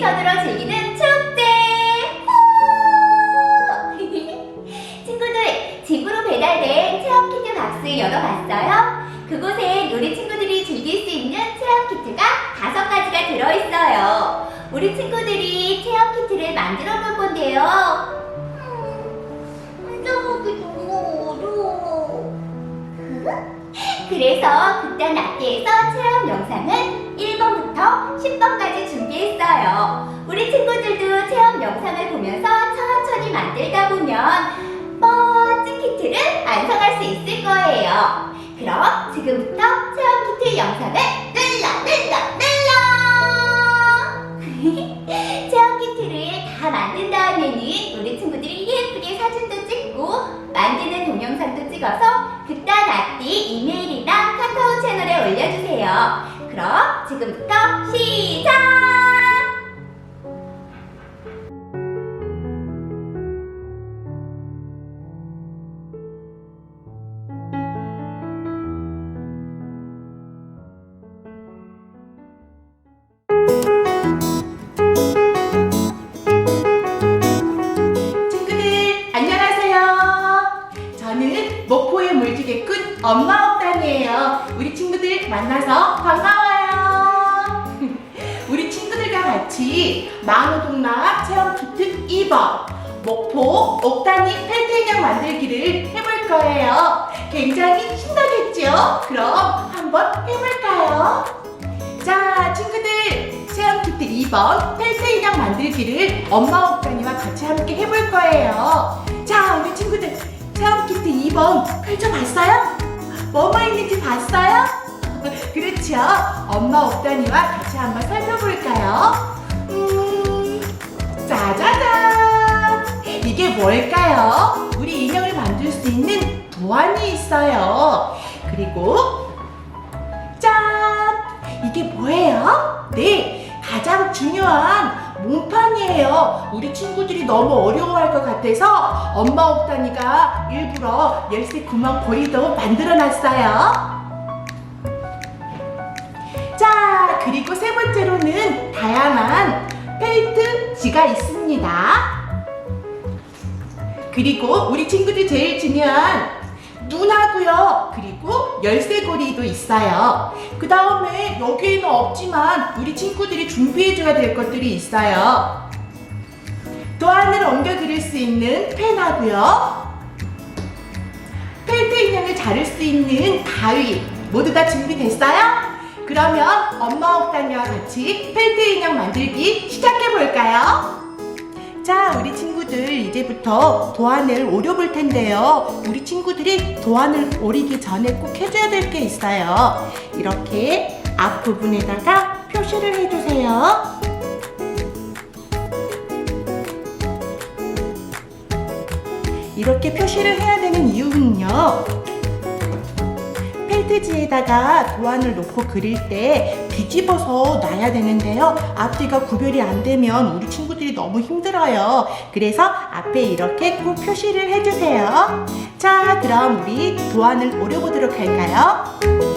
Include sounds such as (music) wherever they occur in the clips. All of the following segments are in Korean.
대리선으로 즐기는 축제! 후! (laughs) 친구들, 집으로 배달된 체험키트 박스 열어봤어요? 그곳엔 우리 친구들이 즐길 수 있는 체험키트가 다섯 가지가 들어있어요. 우리 친구들이 체험키트를 만들어 볼 건데요. 음, 어려워. 그래서 극단 악기에서 체험 영상은 1번부터 10번까지 준비했어요. 친구들도 체험 영상을 보면서 천천히 만들다 보면 멋진 키트를 완성할 수 있을 거예요. 그럼 지금부터 체험 키트 영상을 눌러 눌러 눌러! 체험 키트를 다 만든 다음에는 우리 친구들이 예쁘게 사진도 찍고 만드는 동영상도 찍어서 극단 악기 이메일이나 카카오 채널에 올려주세요. 그럼 지금부터 시작! 목포의 물지개 꾼 엄마 옥단이에요. 우리 친구들 만나서 반가워요. (laughs) 우리 친구들과 같이 마을동락 체험 키트 2번 목포 옥단이 펠트 인형 만들기를 해볼 거예요. 굉장히 신나겠죠? 그럼 한번 해볼까요? 자, 친구들 체험 키트 2번 펠트 인형 만들기를 엄마 옥단이와 같이 함께 해볼 거예요. 자, 우리 친구들 체험 키트 2번 펼쳐봤어요? 뭐뭐 있는지 봤어요? 그렇죠. 엄마 옥단이와 같이 한번 살펴볼까요? 음, 짜자잔! 이게 뭘까요? 우리 인형을 만들 수 있는 도안이 있어요. 그리고 짠! 이게 뭐예요? 네, 가장 중요한 몸판이에요. 우리 친구들이 너무 어려워할 것 같아서 엄마 옥단이가 일부러 열쇠 구멍 고리도 만들어 놨어요. 자, 그리고 세 번째로는 다양한 페인트지가 있습니다. 그리고 우리 친구들 제일 중요한 눈하고요. 그리고 열쇠고리도 있어요. 그 다음에 여기에는 없지만 우리 친구들이 준비해줘야 될 것들이 있어요. 도안을 옮겨 그릴 수 있는 펜하고요. 펠트 인형을 자를 수 있는 가위 모두 다 준비됐어요? 그러면 엄마 옥단이와 같이 펠트 인형 만들기 시작해 볼까요? 자, 우리 친구들 이제부터 도안을 오려볼 텐데요. 우리 친구들이 도안을 오리기 전에 꼭 해줘야 될 게 있어요. 이렇게 앞부분에다가 표시를 해주세요. 이렇게 표시를 해야 되는 이유는요. 펠트지에다가 도안을 놓고 그릴 때 뒤집어서 놔야 되는데요. 앞뒤가 구별이 안 되면 우리 친구들이 너무 힘들어요. 그래서 앞에 이렇게 꼭 표시를 해주세요. 자, 그럼 우리 도안을 오려보도록 할까요?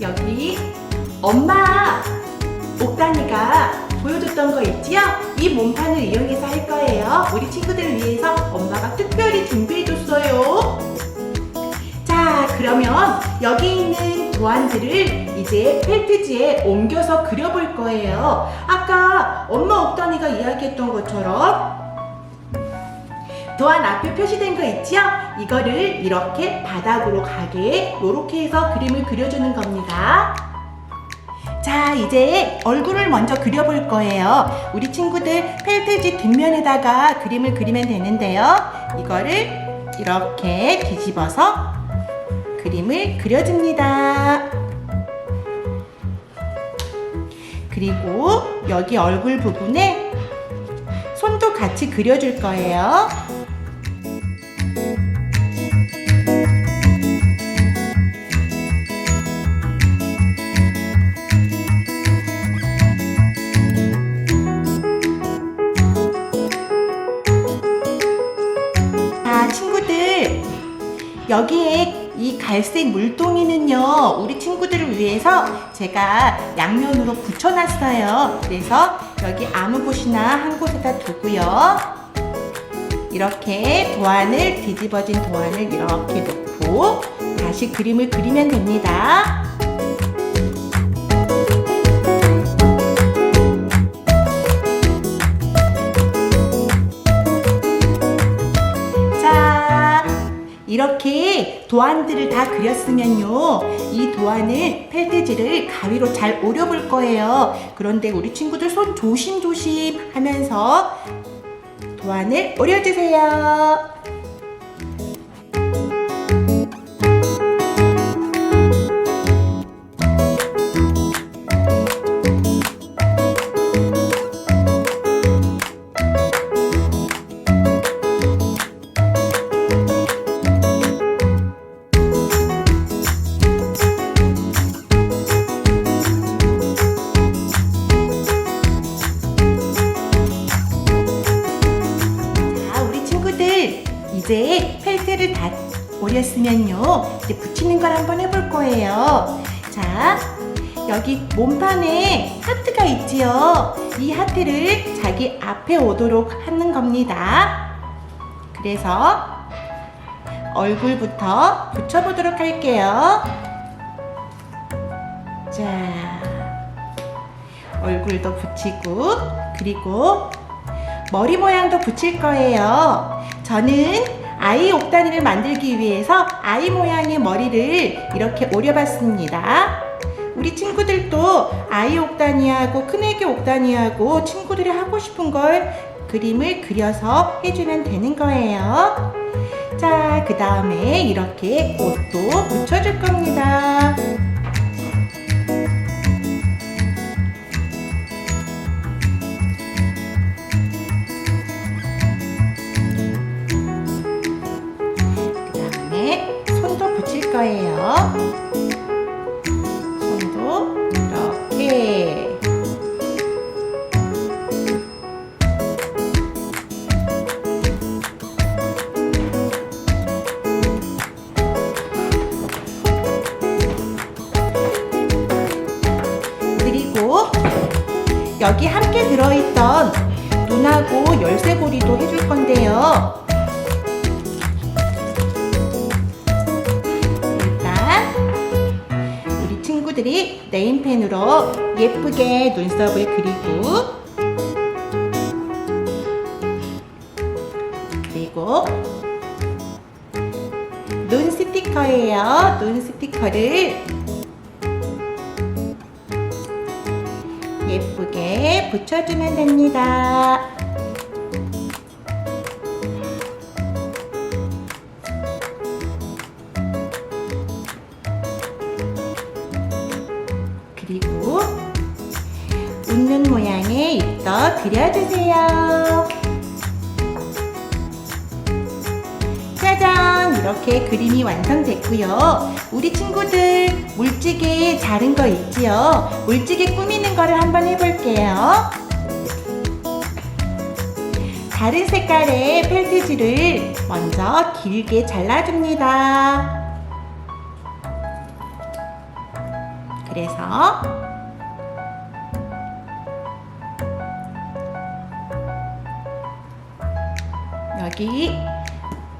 여기 엄마 옥단이가 보여줬던 거 있지요? 이 몸판을 이용해서 할 거예요. 우리 친구들을 위해서 엄마가 특별히 준비해줬어요. 자, 그러면 여기 있는 도안들을 이제 펠트지에 옮겨서 그려볼 거예요. 아까 엄마 옥단이가 이야기했던 것처럼 도안 앞에 표시된 거 있죠? 이거를 이렇게 바닥으로 가게 이렇게 해서 그림을 그려주는 겁니다. 자, 이제 얼굴을 먼저 그려볼 거예요. 우리 친구들 펠트지 뒷면에다가 그림을 그리면 되는데요. 이거를 이렇게 뒤집어서 그림을 그려줍니다. 그리고 여기 얼굴 부분에 손도 같이 그려줄 거예요. 여기에 이 갈색 물동이는요, 우리 친구들을 위해서 제가 양면으로 붙여놨어요. 그래서 여기 아무 곳이나 한 곳에다 두고요. 이렇게 도안을, 뒤집어진 도안을 이렇게 놓고 다시 그림을 그리면 됩니다. 이렇게 도안들을 다 그렸으면요. 이 도안을 펠트지를 가위로 잘 오려볼 거예요. 그런데 우리 친구들 손 조심조심 하면서 도안을 오려주세요. 이제 붙이는 걸 한번 해볼 거예요. 자, 여기 몸판에 하트가 있지요. 이 하트를 자기 앞에 오도록 하는 겁니다. 그래서 얼굴부터 붙여보도록 할게요. 자, 얼굴도 붙이고, 그리고 머리 모양도 붙일 거예요. 저는 아이 옥단이를 만들기 위해서 아이 모양의 머리를 이렇게 오려봤습니다. 우리 친구들도 아이 옥단이하고 큰애기 옥단이하고 친구들이 하고 싶은 걸 그림을 그려서 해주면 되는 거예요. 자, 그 다음에 이렇게 옷도 붙여줄 겁니다. 열쇠고리도 해줄 건데요. 일단 우리 친구들이 네임펜으로 예쁘게 눈썹을 그리고 그리고 눈 스티커예요. 눈 스티커를 예쁘게 붙여주면 됩니다. 입도 그려주세요. 짜잔! 이렇게 그림이 완성됐고요. 우리 친구들 물지개 자른 거 있지요? 물지개 꾸미는 거를 한번 해볼게요. 다른 색깔의 펠트지를 먼저 길게 잘라줍니다. 그래서 여기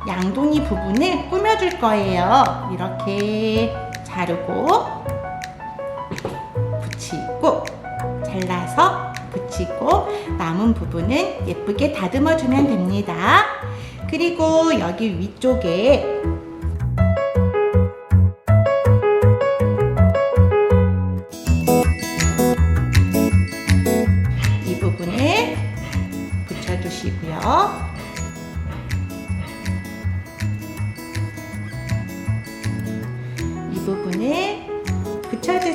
양동이 부분을 꾸며줄 거예요. 이렇게 자르고 붙이고 잘라서 붙이고 남은 부분은 예쁘게 다듬어 주면 됩니다. 그리고 여기 위쪽에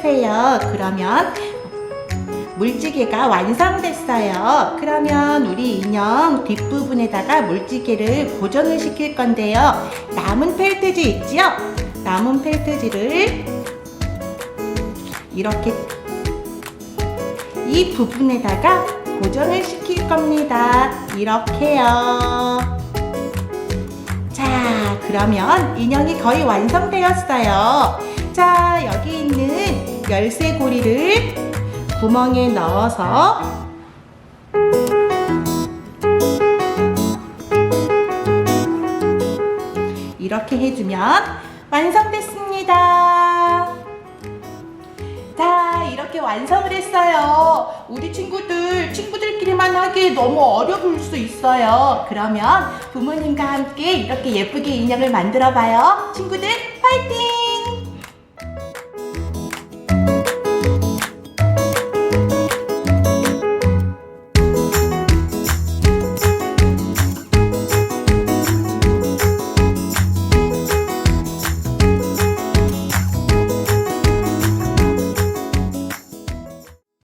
붙여주세요. 그러면 물지개가 완성됐어요. 그러면 우리 인형 뒷부분에다가 물지개를 고정을 시킬 건데요. 남은 펠트지 있지요? 남은 펠트지를 이렇게 이 부분에다가 고정을 시킬 겁니다. 이렇게요. 자, 그러면 인형이 거의 완성되었어요. 자, 여기 있는 열쇠 고리를 구멍에 넣어서 이렇게 해주면 완성됐습니다. 자, 이렇게 완성을 했어요. 우리 친구들, 친구들끼리만 하기에 너무 어려울 수 있어요. 그러면 부모님과 함께 이렇게 예쁘게 인형을 만들어 봐요. 친구들, 파이팅!